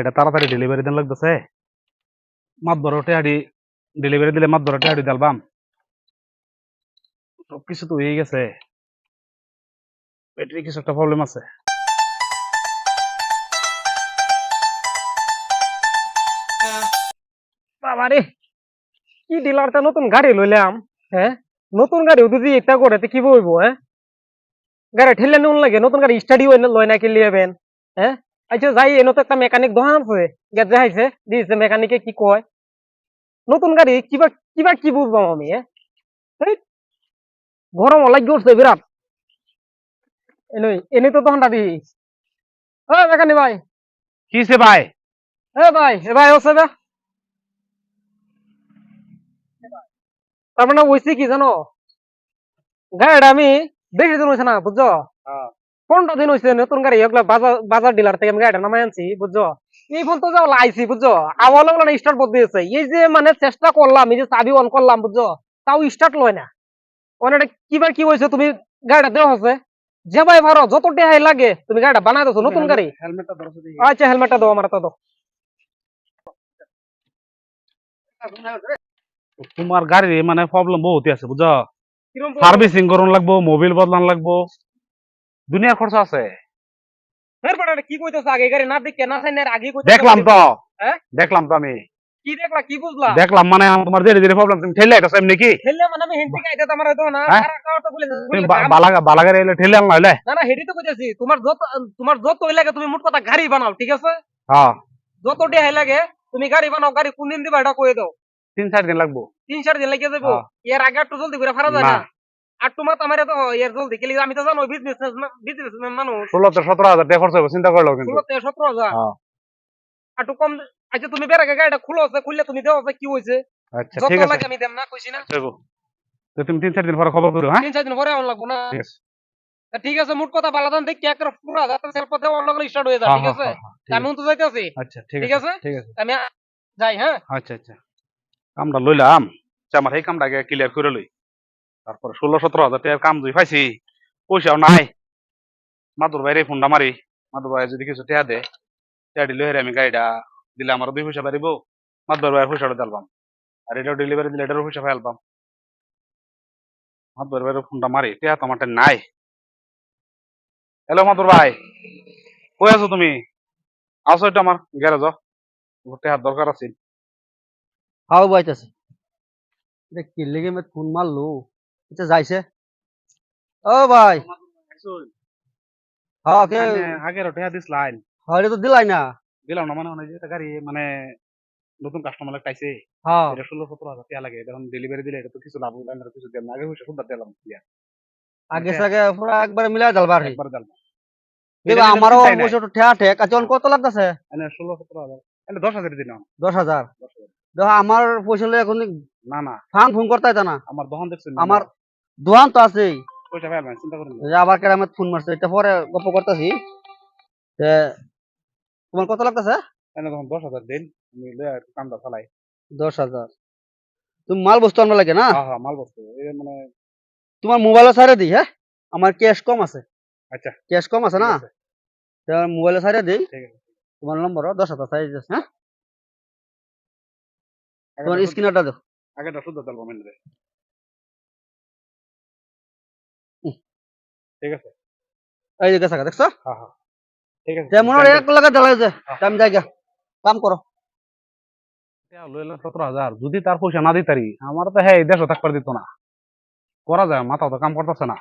গাড়িটা তাড়াতাড়ি ডেলিভারি দেন লাগতেছে। মাতবর টেহাডি ডেলিভারি দিলে মাতবর টেহাডি দিলবাম সবকিছু তো হয়ে গেছে। ব্যাটারি কিছু একটা প্রবলেম আছে। কি ডিলারটা নতুন গাড়ি লইলাম হ্যাঁ? নতুন গাড়ি যদি এটা করে কি বলব হ্যাঁ? গাড়ি ঠেলে নুন লাগে, নতুন গাড়ি স্টাডি লয় না কি লিয়াবেন হ্যাঁ? আচ্ছা যাই এনে তো একটা মেকানিক দোকান আছে গেট দেখাইছে দিয়েছে মেকানিকে কি কয়। নতুন গাড়ি কিবা কিবা কি বুঝবাম আমি গরম লাগি উঠছে বিরাট এনে এনে তো দোকানটা দিই হ্যাঁ মেকানিক ভাই। কিসে ভাই? এ ভাই এ ভাই হচ্ছে বে তার মানে হয়েছে কি জানো? গাড়িটা আমি বেশি দিন হয়েছে না বুঝছ? পনেরো দিন হয়েছে নতুন গাড়ি এগুলো বাজার ডিলার থেকে আমি গাড়িটা নামাই আনছি বুঝছ? এই ফোন তো যাও আইছি বুঝছ? আওয়াল না স্টার্ট বদ দিয়েছে এই যে মানে চেষ্টা করলাম এই যে চাবি অন করলাম বুঝছ? তাও স্টার্ট লয় না। অনেকটা কিবার কি হয়েছে তুমি গাড়িটা দেওয়া হচ্ছে যে ভাই ভালো যত টেহাই লাগে তুমি গাড়িটা বানাই দিছো নতুন গাড়ি। হেলমেটটা আচ্ছা হেলমেটটা দাও আমার তো দাও। তোমার গাড়ির মানে প্রবলেম বহুত আছে বুঝছ? সার্ভিসিং করুন লাগবো মোবিল বদলান লাগবো। দুনিয়ার খরচ আছে। কি কইতেছ আগে? গাড়ি না দেখে না চাই আগে দেখলাম তো। হ্যাঁ? দেখলাম তো আমি। কি দেখলা কি বুঝলা? দেখলাম মানে তোমার ধীরে ধীরে প্রবলেম তুমি ঠেলে এটা এমনি কি হেললে মানে আমি হেন্টি গাইতে তো তো না? খারাপ খাওয়া তো বলে তুমি বা- বালা- বালাগাড়ি ঠেলে আনলা হইলে না না হেডি তো কইতেছি। তোমার যত তোমার যত লাগে তুমি মোট কথা গাড়ি বানাও ঠিক আছে? হ্যাঁ। যত ডেহাই লাগে তুমি গাড়ি বানাও গাড়ি কোন দিন দিবা এটা কই দাও। তিন চার দিন লাগবো। তিন চার দিন লাগিয়ে যাব হ্যাঁ। এর আগে একটু জলদি করে ফারা যায় না। আর তোমার তো আমার তো এর জলদি কেলি আমি তো জানো বিজনেস বিজনেস মানুষ। ষোলো তো সতেরো হাজার টাকা খরচ হবে চিন্তা করল কিন্তু। ষোলো থেকে সতেরো হাজার? হ্যাঁ। আর একটু কম আচ্ছা তুমি বের আগে গাড়িটা খুলো আছে খুললে তুমি দেওয়া আছে কি হয়েছে আচ্ছা ঠিক আছে। আমি দেব না কইছি না। তো তুমি তিন চার দিন পরে খবর করো হ্যাঁ? তিন চার দিন পরে আমার লাগবো না। ঠিক আছে। মোট কথা বালাদান দেখি একটা পুরা যাতে সেলফ দেওয়া অন্য স্টার্ট হয়ে যায় ঠিক আছে? আমি তো যাইতেছি। আচ্ছা ঠিক আছে আছে? ঠিক আছে। আমি আ- যাই হ্যাঁ? আচ্ছা আচ্ছা। কামটা লইলাম আচ্ছা, আমার এই কামটা আগে ক্লিয়ার করে লই। তারপরে ষোলো সতেরো হাজার টাকার কাম দুই পাইছি, পয়সাও নাই। মাদুর বাইরে ফোনটা মারি, মাদুর ভাই যদি কিছু টেয়া দেয়, টেয়া দিলে হেরে আমি গাড়িটা দিলে আমার দুই পয়সা বাড়িব, মাদুর ভাইয়ের পয়সাটা দিলাম আর এটাও ডেলিভারি দিলে এটারও পয়সা ফেলবাম মাদুর ভাইয়ের ফোনটা মারি, টেয়া তো আমার নাই। হ্যালো মাদুর ভাই, কই আছো তুমি? আসো এটা আমার গ্যারেজ। টেহার দরকার আছে। হাও বাইতেছে। এটা কি লেগে মে ফোন মারলো? এটা যাইছে। ও ভাই। হ্যাঁ কে আগের টেহা দিস লাইন হরে তো দিলাই না। দিলাম না মানে মানে যে গাড়ি মানে নতুন কাস্টমার পাইছে। হ্যাঁ। এটা ষোলো সতেরো হাজার টাকা লাগে এখন ডেলিভারি দিলে এটা তো কিছু লাভ হলো না কিছু দিলাম না। আগে পয়সা সুন্দর দিলাম আগে সাগে পুরো একবার মিলাই দালবার একবার দিলাম। দেখো আমারও পয়সা তো ঠেয়া ঠেক। আচ্ছা এখন কত লাগতেছে? মানে ষোলো সতেরো হাজার। মানে দশ হাজার দিলাম। দশ হাজার। দেখো আমার পয়সা এখন না না। ফাং ফোন করতে না। আমার দহন দেখছেন আমার দোয়ান তো আছেই। পয়সা পাই না চিন্তা করুন এই যে আবার ফোন মারছে এটা পরে গল্প করতেছি। তোমার কত লাগতেছে? এনে তখন দশ হাজার দিন আমি লইয়া একটু কামটা দশ হাজার। তুমি মাল বস্তু আনবা লাগে না? হ্যাঁ হ্যাঁ মাল বস্তু। এই মানে তোমার মোবাইলে সারে দিই হ্যাঁ? আমার ক্যাশ কম আছে। আচ্ছা। ক্যাশ কম আছে না? ঠিক আছে, মোবাইলে সারে দিই। ঠিক আছে। তোমার নম্বর দশ হাজার সাইজ হ্যাঁ? তোমার শুদ্ধ- স্ক্রিনারটা দাও শুদ্ধ ঠিক আছে? এই যে গেছে দেখছ? হ্যাঁ হ্যাঁ ঠিক আছে যেমন এক লাগা জ্বালাই যে। কাম করো সতেরো হাজার যদি তার পয়সা না দিতারি আমার তো হ্যাঁ এই দেশও থাকবার দিত না। করা যায় মাথা তো কাম করতেছে না।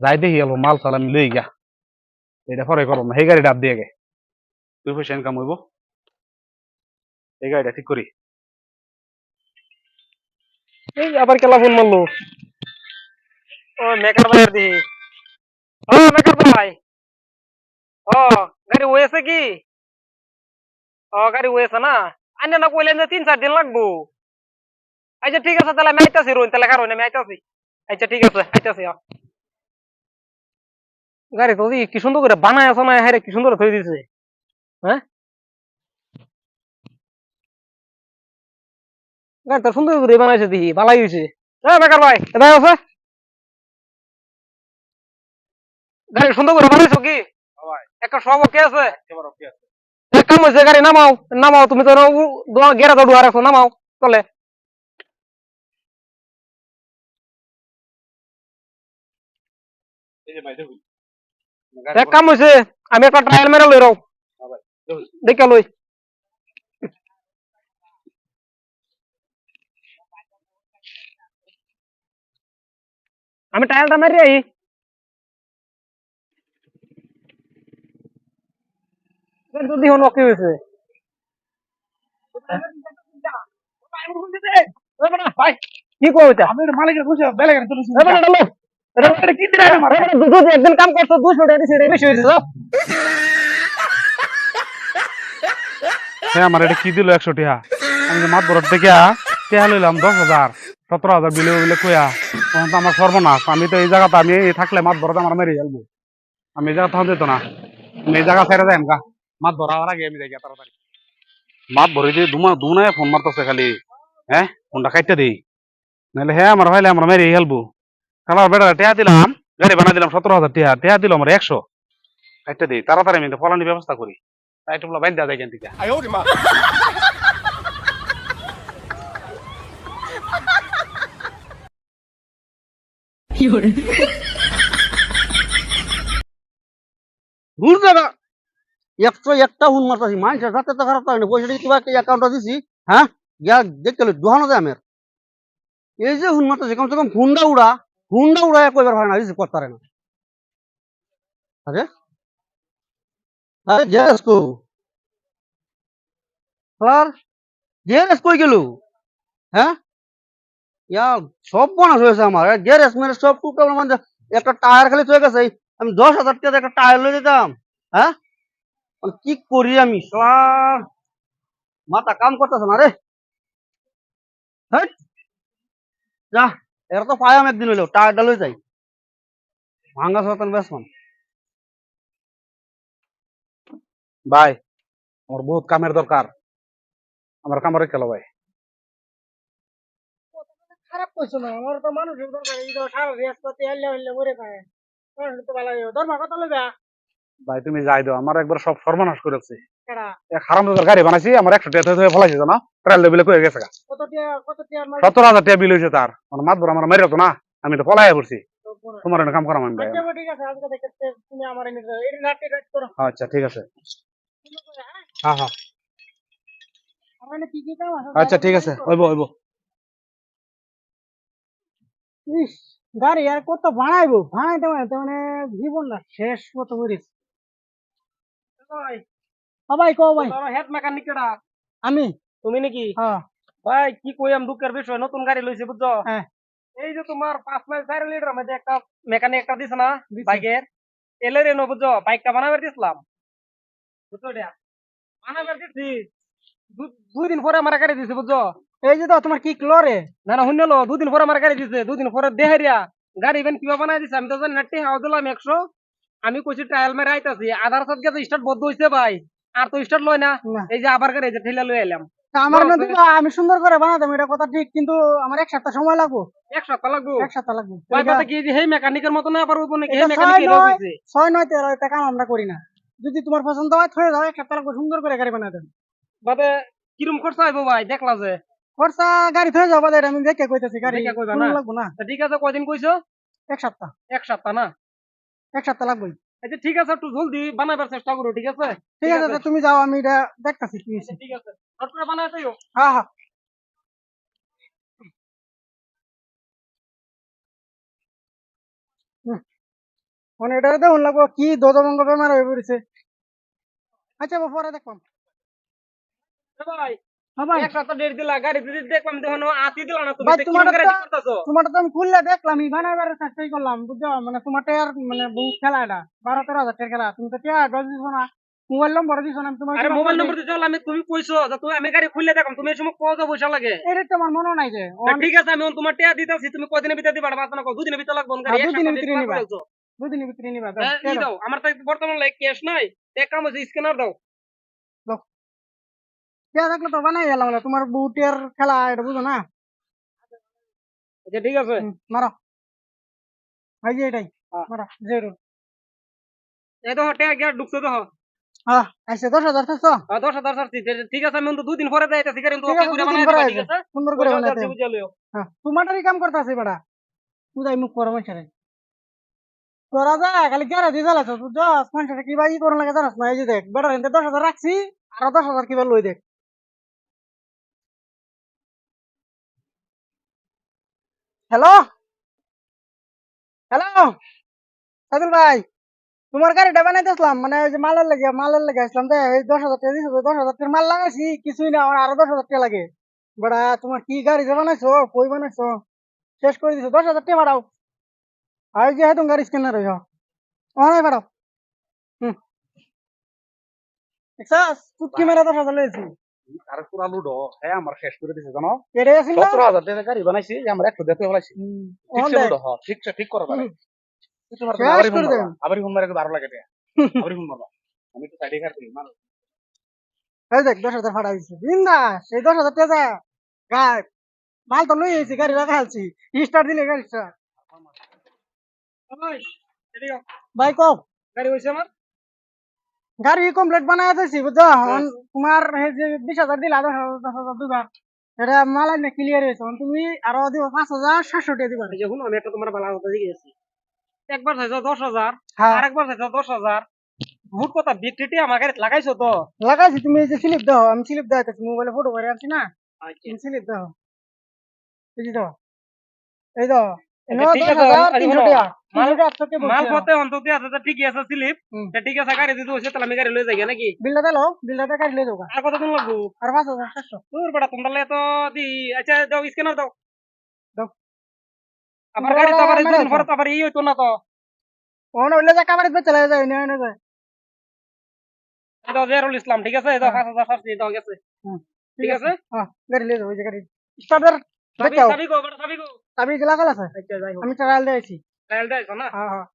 যাই দেখি এলো মাল চাল আমি লই গা এটা পরে করো না সেই গাড়িটা আপ দিয়ে গে দুই পয়সা ইনকাম হইব। এই গাড়িটা ঠিক করি এই আবার কেলা ফোন মারলো ও, মেকার ভাইয়ের দিহি। ও, মেকার ভাই। ও, গাড়ি হয়েছে কি? ও, গাড়ি হয়েছে না? আন্য না কইলেন যে তিন চার দিন লাগবো। আচ্ছা ঠিক আছে, তাহলে আমি আইতাছি তাহলে কারণ আমি আইতাছি। আচ্ছা ঠিক আছে, আইতাছি। গাড়ি তো কি সুন্দর করে বানায় আছে না হ্যাঁ কি সুন্দর থই দিছে। হ্যাঁ? গাড়ি তো সুন্দর করে বানাইছে দেখি ভালাই হয়েছে হ্যাঁ বেকার ভাই আছে? গাড়ি সুন্দর করে বানাইছো কি? একটা সব কে আছে? এবার ওকে আছে। এ, কাম হয়েছে গাড়ি নামাও নামাও তুমি তো গেরা তো ডুয়া রাখো নামাও চলে। এই যে ভাই দেখুন। এক কাম হয়েছে আমি একটা ট্রায়াল মেরে লই রাও। দেখে লই। আমি ট্রায়ালটা মেরে আই। যদি হন ওকে হয়েছে। ভাই কি কইতা আমি মালিকের খুশি বেলে গেলে চলে এবার ডালো এটা কি দিরা আমার দুটো একদিন কাম করছ 200 টাকা দিছে এটা বেশি হয়েছে হ্যাঁ আমার এটা কি দিল একশো টিহা? আমি যে মাত বরফ থেকে টিহা লইলাম দশ হাজার সতেরো হাজার বিলে বিলে কইয়া তখন তো আমার সর্বনাশ। আমি তো এই জায়গাতে আমি থাকলে মাত বরফ আমার মেরে যাব আমি এই জায়গা তখন যেত না। আমি এই জায়গা ছেড়ে যাই গা। মাত ধরা হওয়ার আগে আমি যাই তাড়াতাড়ি। মাত ভরে দিয়ে দুমা দুনায় ফোন মারতেছে খালি। হ্যাঁ ফোনটা কাটতে দিই নাহলে হ্যাঁ আমার ভাইলে আমার মেরে হেলবো কালার বেড়া টিহা দিলাম গাড়ি বানা দিলাম সতেরো হাজার টিহা। টিহা দিলাম আমার একশো। কাটতে দিই তাড়াতাড়ি আমি ফলানির ব্যবস্থা করি তাই বাইন দেওয়া যায় কেন থেকে দূর জায়গা একশো একটা হুন মারতাছি মানুষের সাথে তো খারাপ লাগে পয়সা দিয়ে কিবা অ্যাকাউন্টটা দিছি হ্যাঁ? গিয়া দেখতে লই দোহানো যায় আমার। এই যে হুন মারতাছি, কমসে কম হুন্ডা উড়া হুন্ডা উড়া কইবার হয় না, রিসিভ করতে পারে না। আরে? আরে কই? গেল? হ্যাঁ? ইয়া, সব বনাস হয়েছে আমার। গ্যারেজ মেরে সব টুকটাক মানে একটা টায়ার খালি চলে গেছে আমি দশ হাজার টাকা একটা টায়ার লয়ে দিতাম হ্যাঁ? কি করি আমি? শালার, মাথা কাম করতেছে না রে। যা, এর তো পাই আমি একদিন হইল টায়ারটা লয়ে যাই ভাঙ্গা সতন বেসমান ভাই, আমার বহুত কামের দরকার। আমার কামড়ে খেলো ভাই। খারাপ কইছো না, আমার তো মানুষের দরকার, এই সারা বৃহস্পতি হইলে হইলে মরে পায় মানুষ তো ভালো দরমা কত লইবা। ভাই তুমি যাই দাও। আমার একবার সব সর্বনাশ করেছে। এক হারাম গাড়ি বানাইছি আমার একশো টাকা ধরে ফেলাইছে জানো? ট্রায়াল লেভেলে কয়ে গেছে গা। কত টিয়া কত টিয়া মার সত্তর হাজার টাকা বিল হয়েছে তার। মাত আমার মেরে না। আমি তো পলাই পড়ছি। তোমার এনে কাম করাম আমি। আচ্ছা ঠিক আছে আচ্ছা হ্যাঁ? হ্যাঁ আচ্ছা ঠিক গাড়ি আর কত মানে শেষ মতো ভাই কো ভাই। হেড মেকানিক কেডা আমি? তুমি নাকি? হ্যাঁ ভাই কি কইম দুঃখের বিষয়? নতুন গাড়ি লইছে বুঝছ হ্যাঁ এই যে তোমার পাঁচ মাইল চার লিটার মধ্যে একটা মেকানিক একটা দিছে না বাইকের। এলে রে বুঝছ বাইকটা বানাবার দিছিলাম। বুঝছ এটা বানাবার দিছি। দুই দিন পরে আমার গাড়ি দিছে বুঝছ এই যে তো তোমার কি ক্লোরে না না শুনলো। দুদিন পরে আমার গাড়ি দিছে। দুদিন পরে দেহারিয়া গাড়ি ইভেন কিবা বানাই দিছে আমি তো জানি না টেহাও দিলাম একশো আমি কইছি ট্রায়াল মেরে আইতাছি আধার সাথে গেছে স্টার্ট বদ্ধ হইছে ভাই। আর তো স্টার্ট লয় না এই যে আবার গাড়ি এই যে ঠেলা লই এলাম। আমার তো আমি সুন্দর করে বানাতাম এটা কথা ঠিক কিন্তু আমার এক সপ্তাহ সময় লাগবে। এক সপ্তাহ লাগবো? এক সপ্তাহ লাগবে। ভাই কথা কি যে হেই মেকানিকের মতো না পারব নাকি? হেই মেকানিক নয়। হইছে ছয় নয় তেরো এটা কাম আমরা করি না। যদি তোমার পছন্দ হয় থয়ে যাও এক সপ্তাহ লাগবে সুন্দর করে গাড়ি বানাই দেন। বাদে কিরম খরচা হইবো ভাই দেখলা যে। খরচা গাড়ি থয়ে যাও বাজারে আমি দেখে কইতেছি গাড়ি দেখে কইবা না? লাগবে না। ঠিক আছে কয়দিন কইছো? এক সপ্তাহ। এক সপ্তাহ না? এক সপ্তাহ লাগবে আচ্ছা ঠিক আছে একটু জলদি বানাবার চেষ্টা করো ঠিক আছে? ঠিক আছে তুমি যাও আমি এটা দেখতাছি কি হয়েছে ঠিক আছে। শর্ট করে হ্যাঁ হ্যাঁ। মানে এটা দেখুন লাগবো কি দোদমঙ্গ বেমার হয়ে পড়েছে। আচ্ছা পরে দেখলাম। ভাই দেখো মানে মানে খেলা বারো তেরো হাজার টাকার খেলা। তুমি তো দিছো না মোবাইল নম্বর দিছো না তোমার আরে মোবাইল নম্বর দিতে আমি তুমি কইছো যে তুমি আমি গাড়ি খুললে দেখলাম তুমি এই সময় কত পয়সা লাগে? এটা তো আমার মনে নাই যে ঠিক আছে আমি তোমার টিয়া দিতেছি তুমি কয়দিনের ভিতরে দিবা বাদ না দুদিনের ভিতরে লাগবে গাড়ি হ্যাঁ, দুদিনের ভিতরে নিবা। দুদিনের ভিতরে নিবা দাও, হ্যাঁ, দাও? দাও আমার তো বর্তমান লাইক ক্যাশ নাই এক কাম হচ্ছে স্ক্যানার দাও। থাকলে তো বানাই গেলাম তোমার বউ টিয়ার খেলা এটা বুঝো না? আচ্ছা ঠিক আছে। মারো। এই যে এটাই হ্যাঁ। মারো জিরো এই তো টিয়া গিয়ে ঢুকছে তো হ্যাঁ আইসে দশ হাজার থাকছো দশ হাজার ছাড়ছি তে- ঠিক আছে আমি দুদিন পরে ঠিক আছে সুন্দর করে বানাইতে লিও। হ্যাঁ তোমাটারই কাম করতেছি বেটা। বুঝাই মুখ পরে মানুষের তোরা যা খালি গ্যারা দিয়ে জ্বালাছ বুঝছ মানুষের কি বাজি করুন লাগে জানাস না? এই যে দেখ বেটা এনতে দশ হাজার রাখছি আর দশ হাজার কিবার লই দেখ। হ্যালো হ্যালো সাদুল ভাই তোমার গাড়িটা বানাইতেছিলাম মানে ওই যে মালের লেগে মালের লেগে আসলাম তো এই দশ হাজার টাকা দিয়েছো দশ হাজার টাকার মাল লাগাইছি কিছুই না আমার আরো দশ হাজার টাকা লাগে বেড়া তোমার কি গাড়ি যে বানাইছো কই বানাইছো শেষ করে দিছো দশ হাজার টাকা বাড়াও আর যে হেতুম গাড়ি স্ক্যানার হইছ অনেক বাড়াও হুম দেখছাস চুটকি মেরে দশ হাজার লইছি আর পুরা লুডো হ্যাঁ আমার শেষ করে দিছে জানো? সতেরো হাজার টাকা গাড়ি বানাইছি আমার একশো দেখতে ফেলাইছি ঠিক ঠিক করো শেষ ফোন মারে লাগে এটা আবারই ফোন মারবা আমি তো সাইডে মারো এই দেখ দশ হাজার দশ হাজার টাকা গায়ে মাল তো লই আইছি গাড়ি রাখা আলছি স্টার্ট দিলে গাড়ি স্টার্ট ভাই কম গাড়ি হইছে আমার গাড়ি কমপ্লিট বানায় দিছি বুঝছ? এখন তোমার এই যে বিশ হাজার দিলা দশ হাজার দুবার এটা মালাই না ক্লিয়ার হয়েছে। তুমি আরও দিব পাঁচ হাজার সাতশো টাকা দিবা। এই যে শুনো আমি একটা তোমার ভালো কথা দিয়েছি একবার চাইছো দশ হাজার হ্যাঁ। আরেকবার চাইছো দশ হাজার। মোট কথা বিক্রিটি আমার গাড়ি লাগাইছো তো? লাগাইছি তুমি এই যে স্লিপ দাও আমি স্লিপ দেখাচ্ছি মোবাইলে ফটো করে আনছি না? স্লিপ দাও। এই যে দাও। এই দাও। ঠিকই আছে স্লিপ। ঠিক আছে গাড়ি দিতে হইছে তাহলে আমি গাড়ি লয়ে যাই নাকি? বিলটা দিলো বিলটা গাড়ি লিয়ে যাও আর কত লাগবো? আর পাঁচ হাজার সাতশো। তোর বেটা তোমরা তো দি আচ্ছা দাও স্ক্যানার দাও। দাও। আমার গাড়ি তো আবার দুদিন পরে তো আবার এই হইতো না তো। ওখানে হইলে যা যায় জেরুল ইসলাম ঠিক আছে? হ্যাঁ। পাঁচ হাজার সাতশো দাও গেছে। ঠিক আছে? হ্যাঁ গাড়ি লিয়ে যাও ওই যে গাড়ি। স্টার্টার চাবি গো চাবি গো। চাবি দিলা কল আছে? আমি ট্রায়াল দিয়েছি ট্রায়াল দেয়ছো না? হ্যাঁ হ্যাঁ।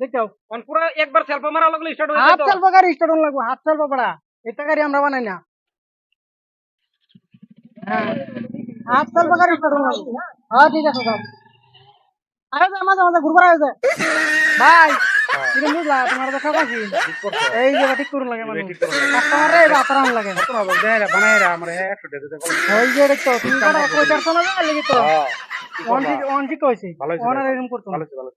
দেখাও অন পুরো একবার সেলফ মারা লাগলে স্টার্ট হয়ে যেত। চালবো গাড়ি স্টার্ট লাগবো হাফ চালবো পড়া। এটা গাড়ি আমরা বানাই না। হ্যাঁ। হাফ চালবো গাড়ি স্টার্ট লাগবো। হ্যাঁ ঠিক আছে দাও আরে যা মাঝে মাঝে ঘুরবার আছে ভাই তুমি বুঝলা তোমার তো ঠকাইছি এই জায়গা ঠিক করুন লাগে মানে কাস্টমার বাতারাম লাগে। হাজার দেয় বানাই রে আমার একশো টাকা দিতে ওই যে দেখতো তুমি কটা কই চারশো না লাগি তো। ওয়ান ঠিক কইছি অনার এরকম করতো ভালো ভালো।